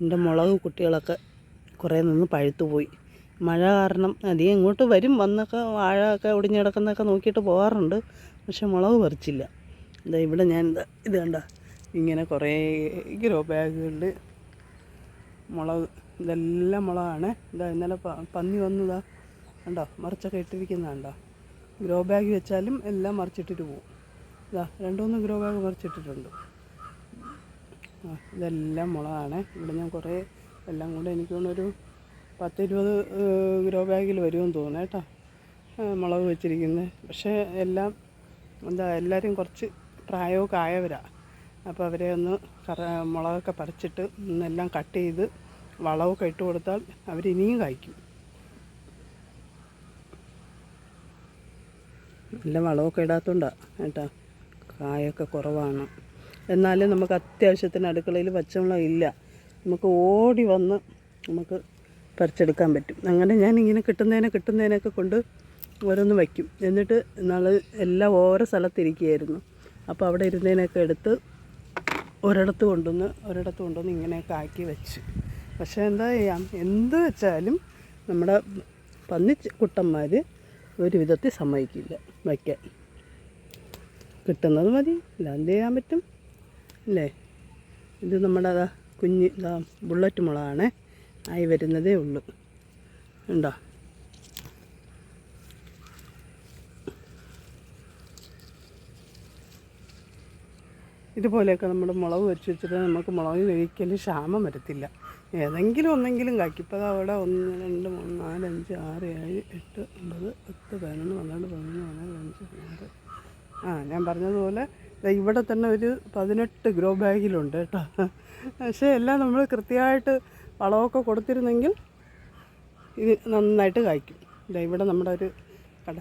എന്റെ മുളക് കുട്ടികളൊക്കെ കുറേ നിന്ന് പഴുത്തു പോയി മഴ കാരണം അധികം ഇങ്ങോട്ട് വരും വന്നൊക്കെ വാഴ ഒക്കെ ഒടിഞ്ഞ് കിടക്കുന്നൊക്കെ നോക്കിയിട്ട് പോകാറുണ്ട്. പക്ഷെ മുളക് പറിച്ചില്ല. ഇതാ ഇവിടെ ഞാൻ ഇതാ കണ്ട ഇങ്ങനെ കുറേ ഗ്രോ ബാഗുകളിൽ മുളക് ഇതെല്ലാം മുളകാണ്. ഇതാ ഇന്നലെ പന്നി വന്നതാ കണ്ടോ മറിച്ചൊക്കെ ഇട്ടിരിക്കുന്ന കണ്ടോ. ഗ്രോ ബാഗ് വെച്ചാലും എല്ലാം മറിച്ചിട്ടിട്ട് പോകും ഇതാ രണ്ടു മൂന്ന് ഗ്രോ ബാഗ് മറിച്ചിട്ടിട്ടുണ്ട്. ഇതെല്ലാം മുളകാണ്. ഇവിടെ ഞാൻ കുറേ എല്ലാം കൂടെ എനിക്ക് തോന്നുന്നൊരു പത്തിരുപത് ഗ്രോ ബാഗിൽ വരുമെന്ന് തോന്നുന്നു കേട്ടോ. മുളക് വെച്ചിരിക്കുന്നത്. പക്ഷേ എല്ലാം എന്താ എല്ലാവരും കുറച്ച് പ്രായമൊക്കെ ആയവരാണ് അപ്പോൾ അവരെ ഒന്ന് കറ മുളകൊക്കെ പറിച്ചിട്ട് എല്ലാം കട്ട് ചെയ്ത് വളമൊക്കെ ഇട്ട് കൊടുത്താൽ അവരിനിയും കായ്ക്കും. നല്ല വളമൊക്കെ ഇടാത്തതുകൊണ്ടാണ് കേട്ടോ. കായൊക്കെ കുറവാണ്. എന്നാലും നമുക്ക് അത്യാവശ്യത്തിന് അടുക്കളയിൽ പച്ചമുളക് ഇല്ല. നമുക്ക് ഓടി വന്ന് നമുക്ക് പറിച്ചെടുക്കാൻ പറ്റും. അങ്ങനെ ഞാൻ ഇങ്ങനെ കിട്ടുന്നതിനെ കിട്ടുന്നതിനൊക്കെ കൊണ്ട് ഓരോന്ന് വയ്ക്കും. എന്നിട്ട് നാൾ എല്ലാം ഓരോ സ്ഥലത്തിരിക്കുകയായിരുന്നു. അപ്പോൾ അവിടെ ഇരുന്നതിനൊക്കെ എടുത്ത് ഒരിടത്ത് കൊണ്ടുവന്ന് ഒരിടത്ത് കൊണ്ടുവന്ന് ഇങ്ങനെയൊക്കെ ആക്കി വെച്ച്. പക്ഷേ എന്താ ചെയ്യാം? എന്ത് വെച്ചാലും നമ്മുടെ പന്നി കുട്ടന്മാർ ഒരു വിധത്തിൽ സമ്മതിക്കില്ല വയ്ക്കാൻ. കിട്ടുന്നത് മതി. എന്ത് ചെയ്യാൻ പറ്റും. അല്ലേ? ഇത് നമ്മുടെ കുഞ്ഞ് ഇതാ ബുള്ളറ്റ് മുളകാണ്. ആയി വരുന്നതേ ഉള്ളൂ. ഉണ്ടോ ഇതുപോലെയൊക്കെ നമ്മൾ മുളക് വെച്ച് വെച്ചിട്ട് നമുക്ക് മുളകിന് ഒരിക്കലും ക്ഷാമം വരത്തില്ല. ഏതെങ്കിലും ഒന്നെങ്കിലും കായ്ക്കും. ഇപ്പോൾ അവിടെ ഒന്ന് രണ്ട് മൂന്ന് നാല് അഞ്ച് ആറ് ഏഴ് എട്ട് ഒമ്പത് പത്ത് പതിനൊന്ന് പന്ത്രണ്ട് പതിനൊന്ന് പതിനാല് അഞ്ച് ആറ് ആ ഞാൻ പറഞ്ഞതുപോലെ ഇവിടെ തന്നെ ഒരു പതിനെട്ട് ഗ്രോ ബാഗിലുണ്ട് കേട്ടോ. പക്ഷേ എല്ലാം നമ്മൾ കൃത്യമായിട്ട് വളമൊക്കെ കൊടുത്തിരുന്നെങ്കിൽ ഇത് നന്നായിട്ട് കായ്ക്കും. ഇതാ ഇവിടെ നമ്മുടെ ഒരു കട.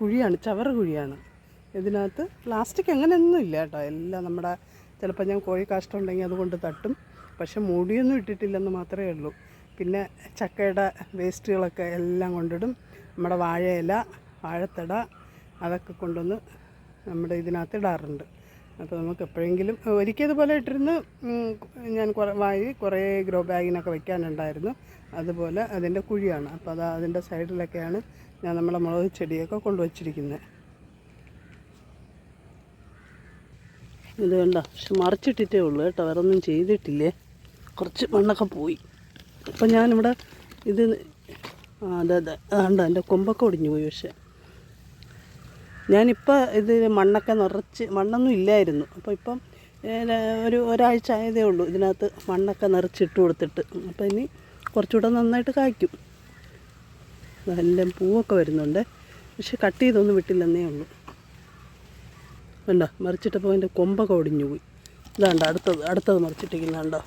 കുഴിയാണ് ചവറ് കുഴിയാണ്. ഇതിനകത്ത് പ്ലാസ്റ്റിക് അങ്ങനെയൊന്നും ഇല്ല കേട്ടോ. എല്ലാം നമ്മുടെ ചിലപ്പോൾ ഞാൻ കോഴി കാഷ്ടം ഉണ്ടെങ്കിൽ അതുകൊണ്ട് തട്ടും. പക്ഷെ മൂടിയൊന്നും ഇട്ടിട്ടില്ലെന്ന് മാത്രമേ ഉള്ളൂ. പിന്നെ ചക്കയുടെ വേസ്റ്റുകളൊക്കെ എല്ലാം കൊണ്ടിടും. നമ്മുടെ വാഴയില വാഴത്തട അതൊക്കെ കൊണ്ടുവന്ന് നമ്മുടെ ഇതിനകത്ത് ഇടാറുണ്ട്. അപ്പോൾ നമുക്ക് എപ്പോഴെങ്കിലും ഒരിക്കൽ ഇതുപോലെ ഇട്ടിരുന്ന് ഞാൻ കുറേ വാങ്ങി കുറേ ഗ്രോ ബാഗിനൊക്കെ വയ്ക്കാനുണ്ടായിരുന്നു അതുപോലെ അതിന്റെ കുഴിയാണ്. അപ്പോൾ അത് അതിന്റെ സൈഡിലൊക്കെയാണ് ഞാൻ നമ്മളെ മുളക് ചെടിയൊക്കെ കൊണ്ടുവച്ചിരിക്കുന്നത് ഇത് പക്ഷെ മറിച്ചിട്ടിട്ടേ ഉള്ളൂ കേട്ടോ. വേറെ ഒന്നും ചെയ്തിട്ടില്ലേ? കുറച്ച് മണ്ണൊക്കെ പോയി. അപ്പം ഞാനിവിടെ ഇത് അതെ അതെ. അതുകൊണ്ട് എന്റെ കൊമ്പൊക്കെ ഒടിഞ്ഞു പോയി പക്ഷേ. ഞാനിപ്പോൾ ഇത് മണ്ണൊക്കെ നിറച്ച് മണ്ണൊന്നും ഇല്ലായിരുന്നു. അപ്പോൾ ഇപ്പം ഒരു ഒരാഴ്ച ആയതേ ഉള്ളൂ ഇതിനകത്ത് മണ്ണൊക്കെ നിറച്ചിട്ട് കൊടുത്തിട്ട്. അപ്പോൾ ഇനി കുറച്ചുകൂടെ നന്നായിട്ട് കായ്ക്കും. നല്ല പൂവൊക്കെ വരുന്നുണ്ട്. പക്ഷെ കട്ട് ചെയ്തൊന്നും വിട്ടില്ലെന്നേ ഉള്ളൂ. കണ്ടോ? മറിച്ചിട്ടപ്പോൾ അതിന്റെ കൊമ്പൊക്കെ ഒടിഞ്ഞു പോയി. ഇതാണ്ടോ അടുത്തത് അടുത്തത് മറിച്ചിട്ടിരിക്കുന്നുണ്ടോ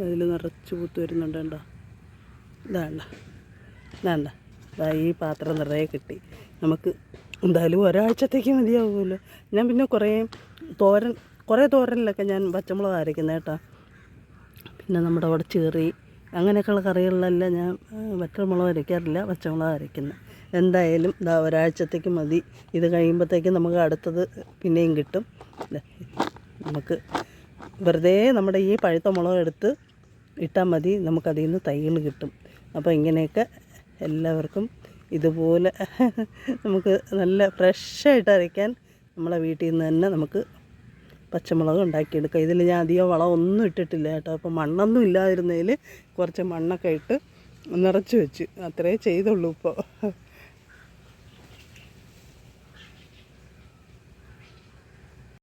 അതിൽ നിറച്ച് പൂത്ത് വരുന്നുണ്ട് കണ്ടോ? ഇതാണ്ട. ഇതാണ്ട. ഇതാ ഈ പാത്രം നിറയെ കിട്ടി. നമുക്ക് എന്തായാലും ഒരാഴ്ചത്തേക്ക് മതിയാവുമല്ലോ ഞാൻ പിന്നെ കുറേ തോരൻ കുറേ തോരനിലൊക്കെ ഞാൻ പച്ചമുളക് അരയ്ക്കുന്നത് കേട്ടോ. പിന്നെ നമ്മുടെ അവിടെ ചേറി അങ്ങനെയൊക്കെയുള്ള കറികളിലെല്ലാം ഞാൻ പച്ചമുളക് അരയ്ക്കാറില്ല പച്ചമുളക് അരയ്ക്കുന്നത് എന്തായാലും ഇതാ ഒരാഴ്ചത്തേക്ക് മതി. ഇത് കഴിയുമ്പോഴത്തേക്കും നമുക്ക് അടുത്തത് പിന്നെയും കിട്ടും. നമുക്ക് വെറുതെ നമ്മുടെ ഈ പഴുത്ത മുളക് എടുത്ത് ഇട്ടാൽ മതി. നമുക്കതിൽ നിന്ന് തൈകൾ കിട്ടും. അപ്പോൾ ഇങ്ങനെയൊക്കെ എല്ലാവർക്കും ഇതുപോലെ നമുക്ക് നല്ല ഫ്രഷായിട്ട് അരയ്ക്കാൻ നമ്മളെ വീട്ടിൽ നിന്ന് തന്നെ നമുക്ക് പച്ചമുളക് ഉണ്ടാക്കിയെടുക്കാം. ഇതിൽ ഞാൻ അധികം വളമൊന്നും ഇട്ടിട്ടില്ല കേട്ടോ. അപ്പോൾ മണ്ണൊന്നും ഇല്ലാതിരുന്നതിൽ കുറച്ച് മണ്ണൊക്കെ ഇട്ട് നിറച്ച് വെച്ച്. അത്രേ ചെയ്തുള്ളൂ ഇപ്പോൾ